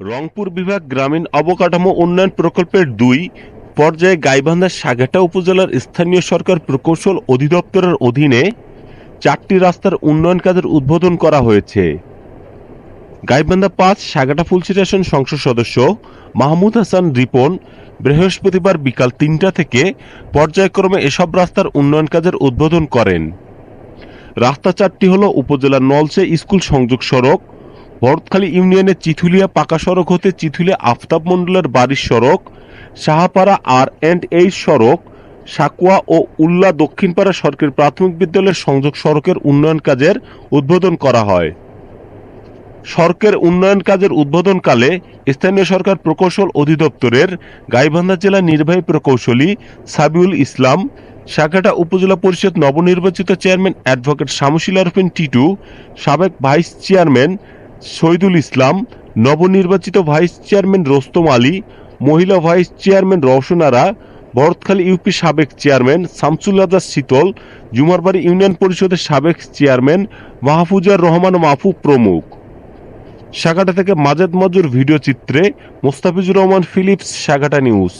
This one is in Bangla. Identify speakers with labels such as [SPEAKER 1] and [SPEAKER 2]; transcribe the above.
[SPEAKER 1] রংপুর বিভাগ গ্রামীণ অবকাঠামো উন্নয়ন প্রকল্পের দুই পর্যায়ে গাইবান্ধার সাঘাটা উপজেলার স্থানীয় সরকার প্রকৌশল অধিদপ্তরের অধীনে চারটি রাস্তার উন্নয়ন কাজের উদ্বোধন করা হয়েছে। গাইবান্ধা পাঁচ সাগাটা ফুলসিটেশন সংসদ সদস্য মাহমুদ হাসান রিপন বৃহস্পতিবার বিকাল তিনটা থেকে পর্যায়ক্রমে এসব রাস্তার উন্নয়ন কাজের উদ্বোধন করেন। রাস্তা চারটি হল উপজেলার নলসে স্কুল সংযোগ সড়ক ভরতখালী ইউনিয়নের চিথুলিয়া পাকা সড়ক হতে চিথুলিয়া আফতাব মণ্ডলের বাড়ির সড়ক, সাহাপাড়া আর অ্যান্ড এইচ সড়ক, সাকুয়া ও উল্লা দক্ষিণপাড়া সরকারি প্রাথমিক বিদ্যালয়ের সংযোগ সড়কের উন্নয়ন কাজের উদ্বোধন করা হয়। সড়কের উন্নয়ন কাজের উদ্বোধনকালে স্থানীয় সরকার প্রকৌশল অধিদপ্তরের গাইবান্ধা জেলা নির্বাহী প্রকৌশলী সাবিউল ইসলাম সাগাটা উপজেলা পরিষদ নবনির্বাচিত চেয়ারম্যান অ্যাডভোকেট শামসুল আরফিন টিটু, সাবেক ভাইস চেয়ারম্যান শহীদুল ইসলাম, নবনির্বাচিত ভাইস চেয়ারম্যান রোস্তম আলী, মহিলা vice chairman Roshonara Bharatkhali UP সাবেক চেয়ারম্যান শামসুল রাজা শীতল, জুমারবাড়ি ইউনিয়ন পরিষদের সাবেক চেয়ারম্যান মাহফুজার রহমান মাহফু প্রমুখ। সাগাটা থেকে মাজেদ মজুর ভিডিও চিত্রে মোস্তাফিজুর রহমান ফিলিপস, সাগাটা নিউজ।